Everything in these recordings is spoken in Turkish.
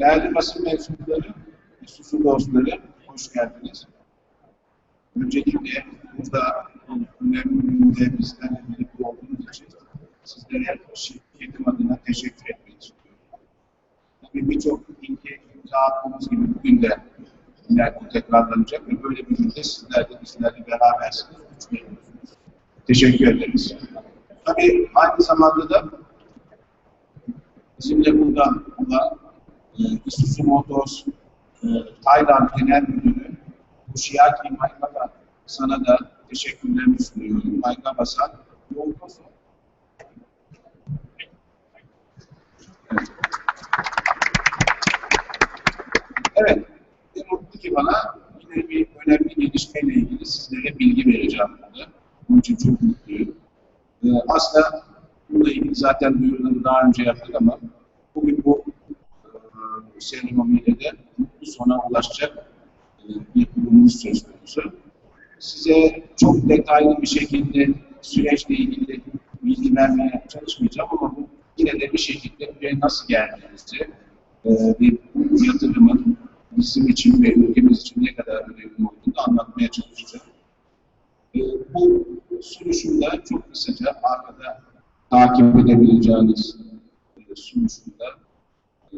Değerli basın mensupları, hususu dostları, hoş geldiniz. Öncelikle burada önemli günde bizden birlikte olduğunuz için sizlere şirketim adına teşekkür ederim. Tekrarlanacak ve böyle bir günde sizler de bizlerle berabersiniz. Teşekkür ederiz. Tabii aynı zamanda da bizimle burada olan e, Isuzu Motors e, Tayland Genel Müdürü Huşiyaki Maykaba sana da teşekkürlerimi sunuyorum. Maykaba olsun. Evet. Mutlu ki bana yine bir önemli gelişmeyle ilgili sizlere bilgi vereceğim burada. Bunun için çok mutluyum. Ee, aslında bununla ilgili zaten duyuruları daha önce yaptık ama bugün bu e, seremoniyle de mutlu sona ulaşacak e, bir durumumuz söz konusu. Size çok detaylı bir şekilde süreçle ilgili bilgi vermeye çalışmayacağım ama yine de bir şekilde buraya nasıl geldiğimizi, e, bir yatırımın bizim için ve ülkemiz için ne kadar önemli olduğunu anlatmaya çalışacağım. E, bu sunuşumda çok kısaca arkada takip edebileceğiniz e, sunuşumda e,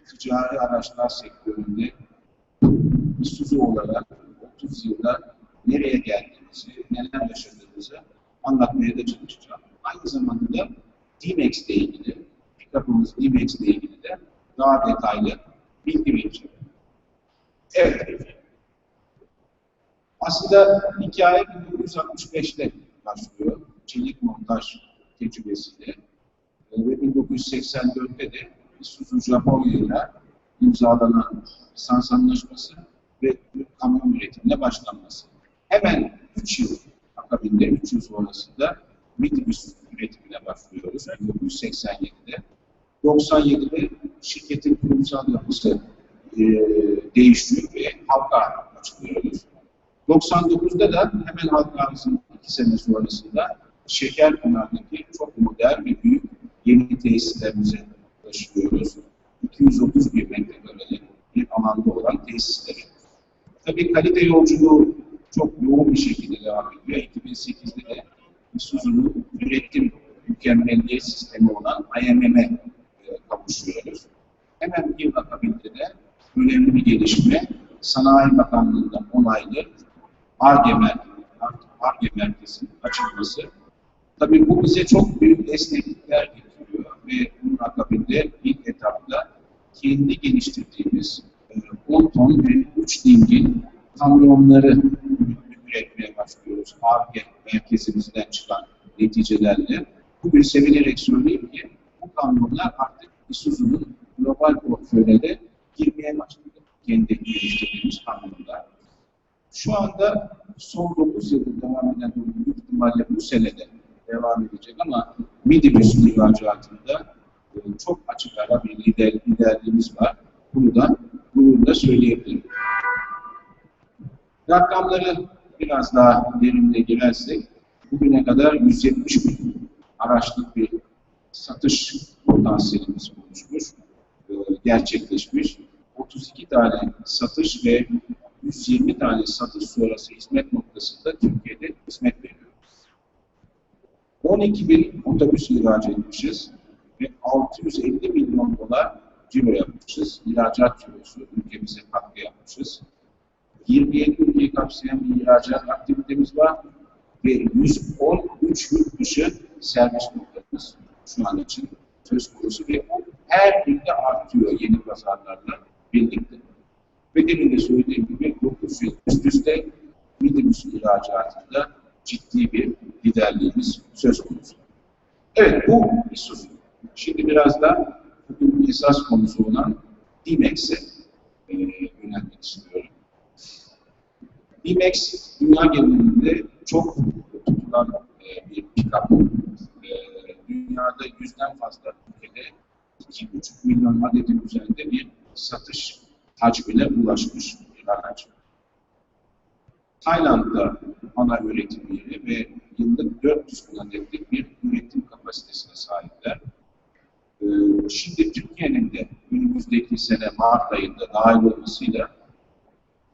ticari araçlar sektöründe Isuzu olarak 30 yılda nereye geldiğimizi, neler yaşadığımızı anlatmaya da çalışacağım. Aynı zamanda da D-Max ile ilgili, pick-up'ımız D-Max ile ilgili de daha detaylı bilgi vereceğim. Evet. Aslında hikaye 1965'te başlıyor. Çelik montaj tecrübesiyle. Ve 1984'te de Isuzu Japonya ile imzalanan lisans anlaşması ve kamyon üretimine başlanması. Hemen 3 yıl akabinde, 3 yıl sonrasında Mitsubishi üretimine başlıyoruz 1987'de. 97'de şirketin kurumsal yapısı e, değişiyor ve halka açılıyoruz. 99'da da hemen halka arzının 2 sene sonrasında Şekerpınar'daki çok modern ve büyük yeni tesislerimize taşıyoruz. 230 bin metrekareli bir alanda olan tesisleri. Tabii kalite yolculuğu çok yoğun bir şekilde devam ediyor. 2008'de de Isuzu'nun üretim mükemmelliyet sistemi olan IMM'e kavuşuyoruz. Hemen bir akabinde de önemli bir gelişme Sanayi Bakanlığı'ndan onaylı ARGE ARGE merkezinin açılması. Tabii bu bize çok büyük esneklikler getiriyor ve bunun akabinde ilk etapta kendi geliştirdiğimiz 10 ton ve 3 dingin kamyonları üretmeye başlıyoruz. ARGE merkezimizden çıkan neticelerle. Bugün sevinerek söyleyeyim ki bu kamyonlar artık Isuzu'nun global portföyüne girmeye başladı. Kendi geliştirdiğimiz kamyonlar. Şu anda son 9 yıldır devam eden büyük ihtimalle bu senede devam edecek ama Midibüs ihracatında e, çok açık ara bir lider, liderliğimiz var. Bunu da gururla söyleyebilirim. Rakamları biraz daha derinle girersek, bugüne kadar 170 bin araçlık bir satış potansiyelimiz oluşmuş, gerçekleşmiş. 32 tane satış ve 120 tane satış sonrası hizmet noktasında Türkiye'de hizmet veriyoruz. 12 bin otobüs ihraç etmişiz ve 650 milyon dolar ciro yapmışız. İhracat cirosu ülkemize katkı yapmışız. 27 ülkeyi kapsayan bir ihracat aktivitemiz var ve 113 yurt dışı servis noktamız şu an için söz konusu ve bu her günde artıyor yeni pazarlarla birlikte. Ve demin de söylediğim gibi 9 yıl üst üste minibüs ihracatında ciddi bir liderliğimiz söz konusu. Evet bu Isuzu. Şimdi biraz da bugün esas konusu olan D-Max'e e, yönelmek istiyorum. D-Max dünya genelinde çok tutulan e, bir pick-up. E, dünyada yüzden fazla ülkede 2,5 milyon adetin üzerinde bir satış hacmine ulaşmış bir araç. Tayland'da ana üretim yeri ve yıllık 400 bin adetlik bir üretim kapasitesine sahipler. Ee, şimdi Türkiye'nin de önümüzdeki sene Mart ayında dahil olmasıyla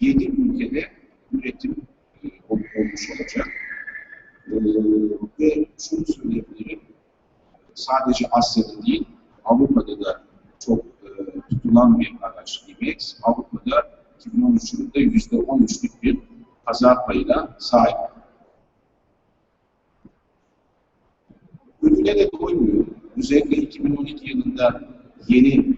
7 ülkede üretim e, olmuş olacak. Ee, ve şunu söyleyebilirim, sadece Asya'da değil, Avrupa'da da çok e, tutulan bir araç IMEX. Avrupa'da 2013 yılında %13'lük bir pazar payına sahip. Ödüle de doymuyor. Özellikle 2012 yılında yeni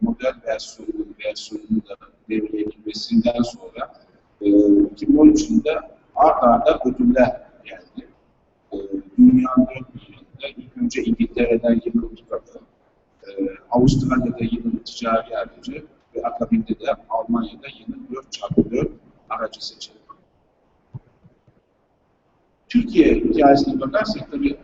model versiyonu, versiyonunu da devreye girmesinden sonra e, 2013 yılında art arda ödüller geldi. E, dünyanın ilk önce İngiltere'den yılın pick-up'ı, e, Avustralya'da yılın ticari aracı ve akabinde de Almanya'da yılın 4x4 aracı seçildi. Türkiye hikayesine bakarsak tabii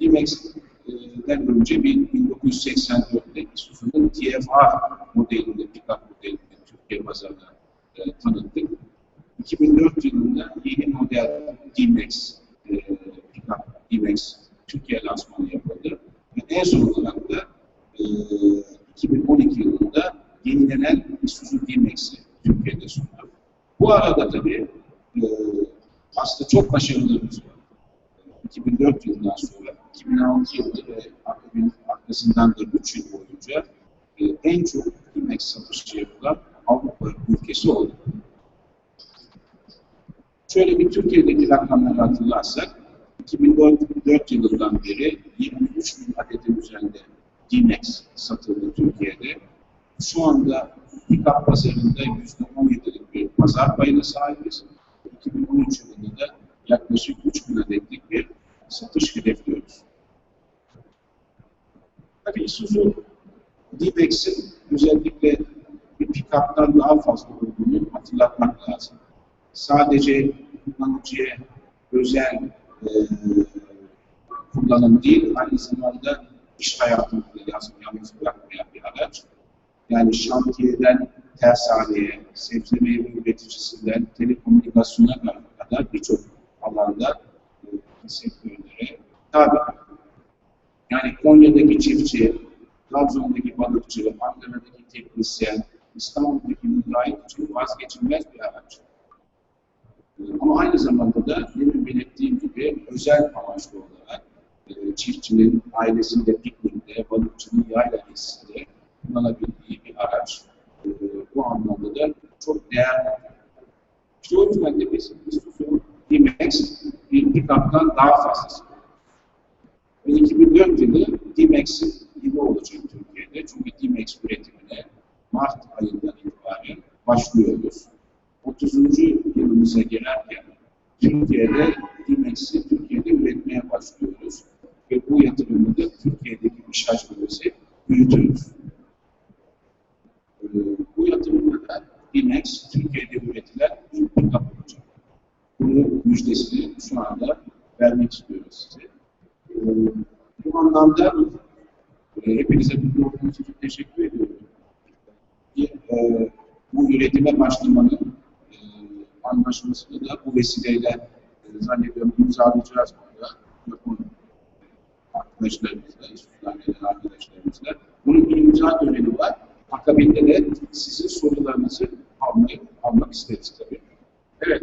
D-Max'den önce bir 1984'te Isuzu'nun TFR modelinde, pick-up modelinde Türkiye pazarına e, tanıttık. 2004 yılında yeni model D-Max, e, pick-up D-Max Türkiye lansmanı yapıldı. Ve en son olarak da e, 2012 yılında yenilenen Isuzu D-Max'i Türkiye'de sundu. Bu arada tabii e, aslında çok başarılarımız var. 2004 yılından sonra 2006 yılı ve arkasından da 3 yıl boyunca e, en çok IMEX satışı yapılan Avrupa ülkesi oldu. Şöyle bir Türkiye'deki rakamları hatırlarsak 2004 yılından beri 23 bin adetin üzerinde D-Max satıldı Türkiye'de. Şu anda pick-up pazarında %17'lik bir pazar payına sahibiz. 2013 yılında da yaklaşık 3 bin adetlik bir satış hedefliyoruz. Tabii Isuzu D-Max'in özellikle bir pick-up'tan daha fazla olduğunu hatırlatmak lazım. Sadece kullanıcıya özel e, kullanım değil, aynı zamanda iş hayatında yalnız bırakmayan bir araç. Yani şantiyeden tersaneye, sebze meyve üreticisinden telekomünikasyona kadar birçok alanda e, sektörlere tabi. Yani Konya'daki çiftçi, Trabzon'daki balıkçı, Ankara'daki teknisyen, İstanbul'daki müteahhit için vazgeçilmez bir araç. E, ama aynı zamanda da demin belirttiğim gibi özel amaçlı olarak e, çiftçinin ailesinde piknikte, balıkçının yayla gezisinde kullanabildiği bir araç. E, bu anlamda da çok değerli. İşte o yüzden de biz Isuzu D-Max bir pick-up'tan daha fazlası. Ve 2004 yılı D-Max'in yılı olacak Türkiye'de. Çünkü D-Max üretimine Mart ayından itibaren başlıyoruz. 30. yılımıza girerken Türkiye'de D-Max'i Türkiye'de üretmeye başlıyoruz. Ve bu yatırımı da Türkiye'deki iş hacmimizi büyütüyoruz. Ee, bu yatırımda da D-Max Türkiye'de üretilen pick-up olacak. Bunu müjdesini şu anda vermek istiyoruz size. Ee, bu anlamda e, hepinize bu olduğunuz için teşekkür ediyorum. E, bu üretime başlamanın e, anlaşmasını da bu vesileyle e, zannediyorum imzalayacağız burada. Arkadaşlarımızla, İsviçre'den arkadaşlarımızla. Bunun bir imza töreni var. Akabinde de sizin sorularınızı almayı, almak isteriz tabii. Evet.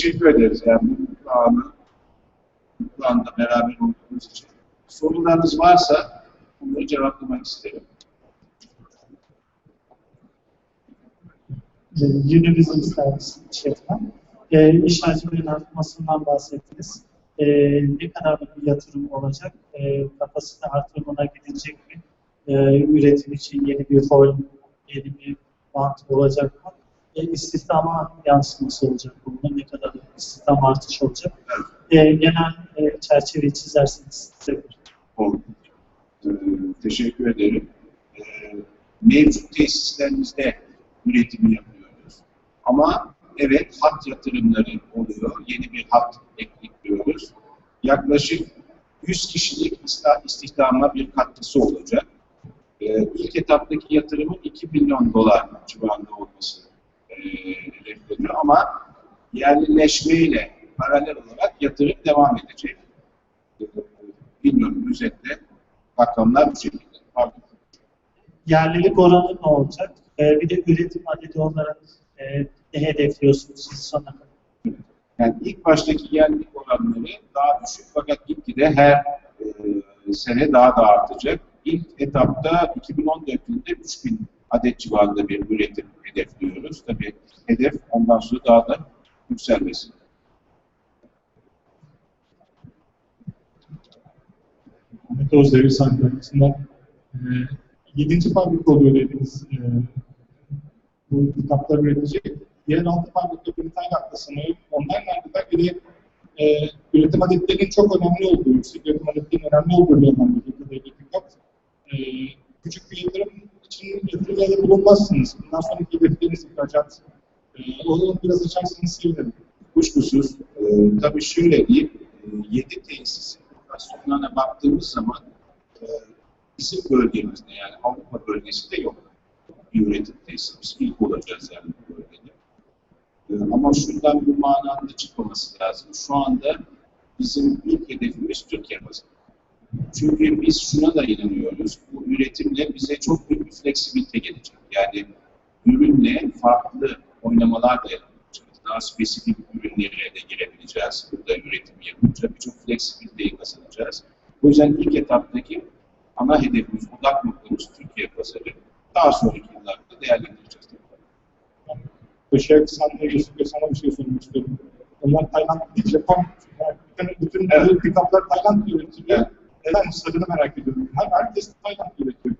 Teşekkür ederiz yani bu anı bu anda beraber olduğunuz için. Sorularınız varsa bunları cevaplamak isterim. e, Univision Service işletme. E, iş hacminin artmasından bahsettiniz. E, ne kadarlık bir yatırım olacak? E, kapasite artırımına gidilecek mi? E, üretim için yeni bir hol, yeni bir bant olacak mı? E, istihdama yansıması olacak bunun. Ne kadar istihdam artış olacak? E, genel e, çerçeveyi çizerseniz sevinirim. Ee, teşekkür ederim. Ee, mevcut tesislerimizde üretimi yapıyoruz. Ama evet hat yatırımları oluyor. Yeni bir hat ekliyoruz. Yaklaşık 100 kişilik istihdama bir katkısı olacak. Ee, ilk etaptaki yatırımın 2 milyon dolar civarında olması e, hedefleniyor ama yerlileşmeyle paralel olarak yatırım devam edecek. Ee, bilmiyorum özetle rakamlar bu şekilde. Pardon. Yerlilik oranı ne olacak? E, bir de üretim adedi olarak e, ne hedefliyorsunuz siz kadar? Yani ilk baştaki yerlilik oranları daha düşük fakat gitgide her e, sene daha da artacak. İlk etapta 2014 yılında 3000 adet civarında bir üretim hedefliyoruz. Tabii hedef ondan sonra daha da yükselmesi. Ahmet Özdemir Santraksı'ndan e, 7. fabrika oluyor dediniz. E, bu kitaplar üretecek. Diğer 6 fabrika Tayland'da sanıyorum. Onlar nerede? Bir de e, üretim adetlerinin çok önemli olduğu, yüksek üretim adetlerinin önemli olduğu bir memlekette devlet kitap. E, küçük bir yatırım yatırımlarda bulunmazsınız. Bundan sonraki hedefleriniz ihracat. E, onu biraz açarsanız sevinirim. Kuşkusuz, e, tabii şöyle diyeyim, e, 7 tesisin lokasyonlarına baktığımız zaman e, bizim bölgemizde yani Avrupa bölgesinde yok bir üretim tesisi. Biz ilk olacağız yani bu bölgede. E, ama şuradan bu manada çıkmaması lazım. Şu anda bizim ilk hedefimiz Türkiye pazarı. Çünkü biz şuna da inanıyoruz, bu üretimle bize çok büyük bir fleksibilite gelecek. Yani ürünle farklı oynamalar da yapacağız. Daha spesifik ürünlere de girebileceğiz. Burada üretim yapınca birçok fleksibiliteyi kazanacağız. O yüzden ilk etaptaki ana hedefimiz, odak noktamız Türkiye pazarı. Daha sonraki yıllarda değerlendireceğiz. Işığa kısaltmaya geçip sana bir şey sormak istiyorum. Onlar Tayland Japon. Yani bütün, bütün Evet. kitaplar Tayland üretiyor. Evet. Neden sırrını merak ediyorum. Her, herkes Tayland üretiyor.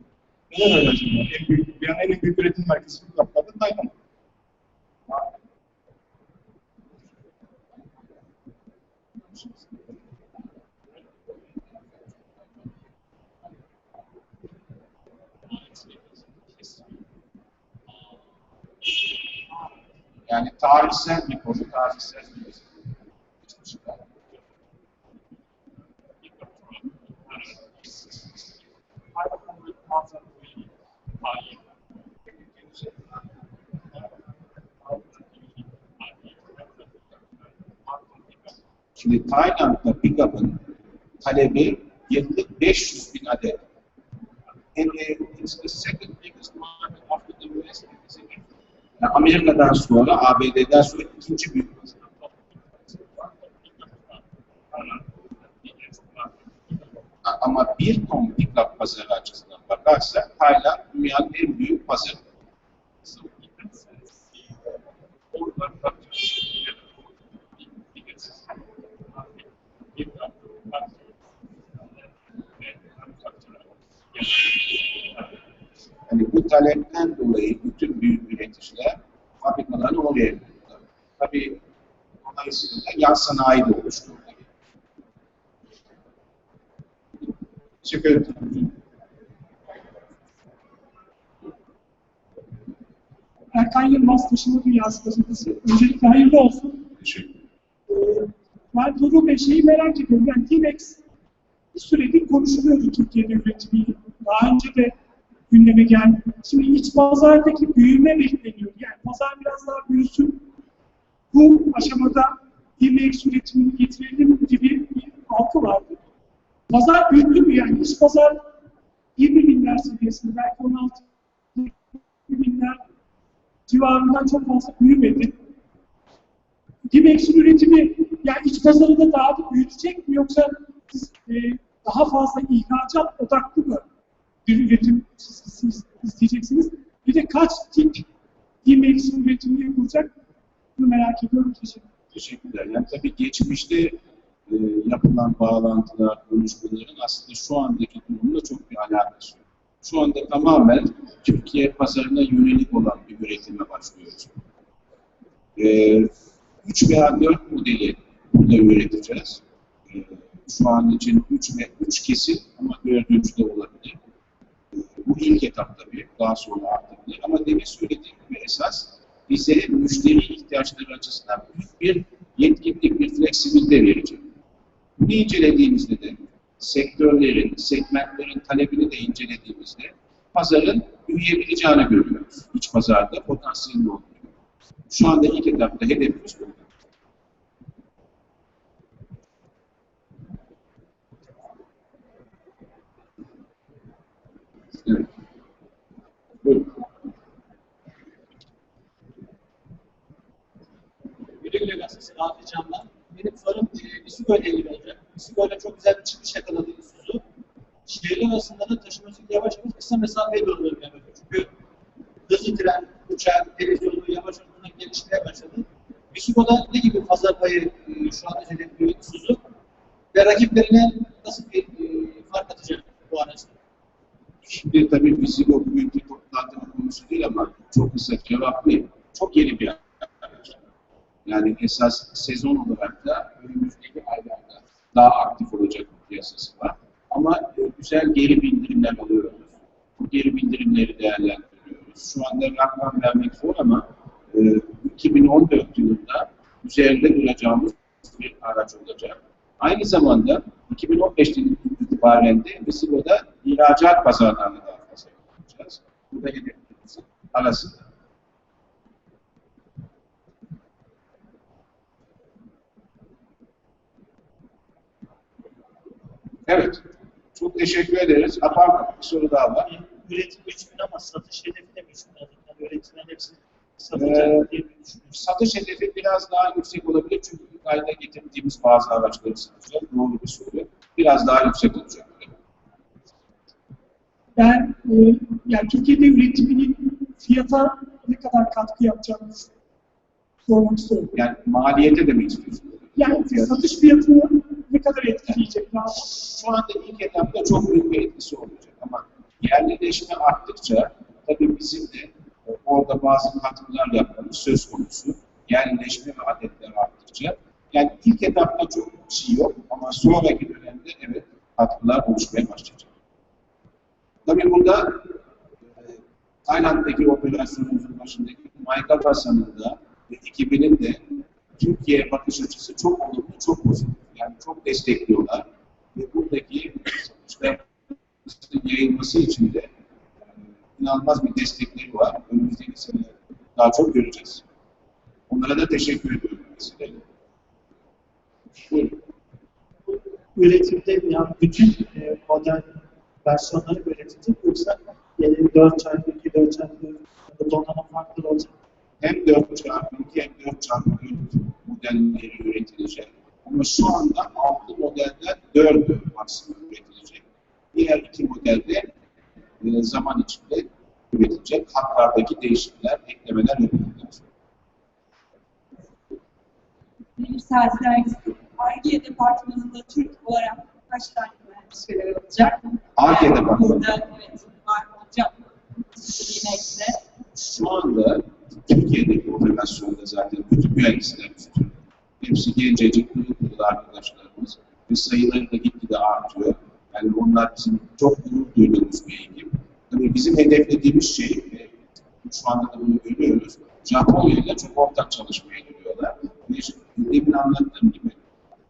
Neden öyle acaba? En büyük, bir en büyük üretim merkezi kitaplarda Tayland. Yani tarihsel bir konu, tarihsel bir Şimdi Tayland'da pick-up'ın talebi yıllık 500 bin adet. And it's the second biggest market after the US. Yani Amerika'dan sonra, ABD'den sonra ikinci büyük. Ama bir ton pick-up pazarı açısından bakarsak Tayland dünyanın en büyük pazarı. Yani bu talepten dolayı bütün büyük üreticiler fabrikalarını oraya kurdular. Tabii dolayısıyla yan sanayi de oluştu. Teşekkür ederim. Erkan Yılmaz taşıma dünyası gazetesi. Öncelikle hayırlı olsun. Teşekkür ederim. Ee, ben Duru Bey şeyi merak ediyorum. Yani T-Rex bir süredir konuşuluyordu Türkiye'de üretimi. Daha önce de gündeme geldi. Şimdi iç pazardaki büyüme bekleniyor. Yani pazar biraz daha büyüsün. Bu aşamada T-Rex üretimini getirelim gibi bir algı vardı. Pazar büyüdü mü yani? İç pazar 20 binler seviyesinde, belki 16 binler civarından çok fazla büyümedi. Dimex'in üretimi yani iç pazarı da daha da büyütecek mi yoksa siz, e, daha fazla ihracat odaklı mı bir üretim çizgisi iz- izleyeceksiniz? Bir de kaç tip Dimex'in üretimini yapılacak? Bunu merak ediyorum. Teşekkür. Teşekkürler. Yani tabii geçmişte e, yapılan bağlantılar, konuşmaların aslında şu andaki durumla çok bir alakası yok. Şu anda tamamen Türkiye pazarına yönelik olan bir üretime başlıyoruz. E, 3 veya 4 modeli burada üreteceğiz. E, şu an için 3 ve 3 kesin ama 4. de olabilir. E, bu ilk etap tabii. Daha sonra artabilir. Ama demin söylediğim gibi esas bize müşteri ihtiyaçları açısından büyük bir yetkinlik, bir fleksibilite verecek. Bunu incelediğimizde de sektörlerin, segmentlerin talebini de incelediğimizde pazarın büyüyebileceğini görüyoruz. İç pazarda potansiyelli olduğunu görüyoruz. Şu anda ilk etapta hedefimiz bu. Evet. Buyurun. Güle güle gazetesi. Benim sorum e, Bisigo ile ilgili olacak. Bisigo ile çok güzel bir çıkış yakaladı Isuzu. Şehirler arasında da taşımacılık yavaş yavaş kısa mesafeye doğru dönmeye başladı. Çünkü hızlı tren, uçak, deniz yolu yavaş yavaş gelişmeye başladı. Bisigo'da ne gibi pazar payı e, şu an hedefliyor Isuzu? Ve rakiplerine nasıl bir e, fark atacak bu araçta? Şimdi tabii bizim o bugünkü toplantının konusu değil ama çok kısa cevaplayayım. Çok yeni bir araç. Yani esas sezon olarak da önümüzdeki aylarda daha aktif olacak bir piyasası var. Ama e, güzel geri bildirimler alıyoruz. Bu geri bildirimleri değerlendiriyoruz. Şu anda rakam vermek zor ama e, 2014 yılında üzerinde duracağımız bir araç olacak. Aynı zamanda 2015'ten itibaren de Mısır'da ihracat pazarlarına daha fazla yapacağız. Bu da hedeflerimizin arasında. Evet. Çok teşekkür ederiz. Apar bir soru daha var. Üretim 3000 ama satış hedefi de 3000 adet. Yani üretilen hepsi satacak Ee, diye düşünüyorum. Satış hedefi biraz daha yüksek olabilir çünkü ilk ayda getirdiğimiz bazı araçları satacağız. Doğru bir soru. Biraz daha yüksek olacak. Ben e, yani Türkiye'de üretiminin fiyata ne kadar katkı yapacağını sormak istiyorum. Yani maliyete demek istiyorsunuz. Yani satış fiyatını ne kadar etkileyecek? Daha Şu anda ilk etapta çok büyük bir etkisi olacak ama yerleşme arttıkça tabii bizim de e, orada bazı katkılar yapmamız söz konusu. Yerleşme ve adetler arttıkça. Yani ilk etapta çok bir şey yok ama sonraki dönemde evet katkılar oluşmaya başlayacak. Tabii burada e, Tayland'daki operasyonumuzun başındaki Michael Hasan'ın da ve ekibinin de Türkiye'ye bakış açısı çok olumlu, çok pozitif. Yani çok destekliyorlar. Ve buradaki işte yayılması için de inanılmaz bir destekleri var. Önümüzdeki sene daha çok göreceğiz. Onlara da teşekkür ediyorum vesileyle. Buyurun. Üretimde yani bütün e, model versiyonları üretilecek yoksa e, 4 çarpı 2, 4 çarpı 4 donanım farklı olacak. hem 4 çarpı 2 hem 4 çarpı 4 modelleri üretilecek. Ama şu anda 6 modelden 4'ü maksimum üretilecek. Diğer iki modelde e, zaman içinde üretilecek. Hatlardaki değişiklikler, eklemeler yapılacak. Benim Sağlık Dergisi Arge Departmanı'nda Türk olarak kaç tane mühendis olacak? Ar-Ge Yani departmanı. Burada evet var. Yemekte. Şu anda Türkiye'deki operasyonda zaten bütün mühendislerimiz Türk. Hepsi gencecik, pırıl arkadaşlarımız. Ve sayıları da gitgide artıyor. Yani onlar bizim çok gurur duyduğumuz bir ekip. Tabii bizim hedeflediğimiz şey, ve şu anda da bunu görüyoruz, Japonya ile çok ortak çalışmaya giriyorlar. Ve işte demin anlattığım gibi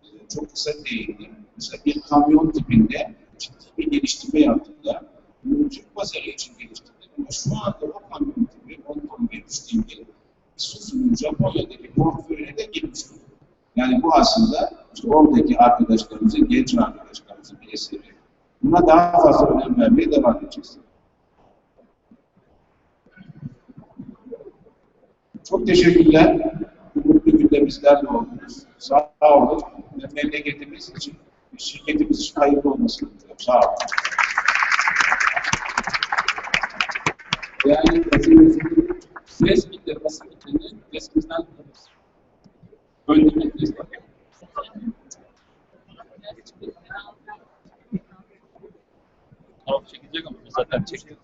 e, çok kısa değindim. Mesela bir kamyon tipinde ciddi bir geliştirme yaptılar. Bunu Türk pazarı için geliştirdiler. Ama şu anda o kamyon tipi, 10 ton geliştiğinde Isuzu'nun Japonya'daki portföyüne de girmiş durumda. Yani bu aslında işte oradaki arkadaşlarımızın, genç arkadaşlarımızın bir eseri. Buna daha fazla önem vermeye devam edeceğiz. Çok teşekkürler. Bu mutlu günde de bizlerle oldunuz. Sağ olun. Memleketimiz için, şirketimiz için hayırlı olmasını diliyorum. Sağ olun. Değerli gazetecilerin resmitleri, basın kitlerini resmimizden tutarız. Alıp çekecek ama biz zaten çekiyoruz.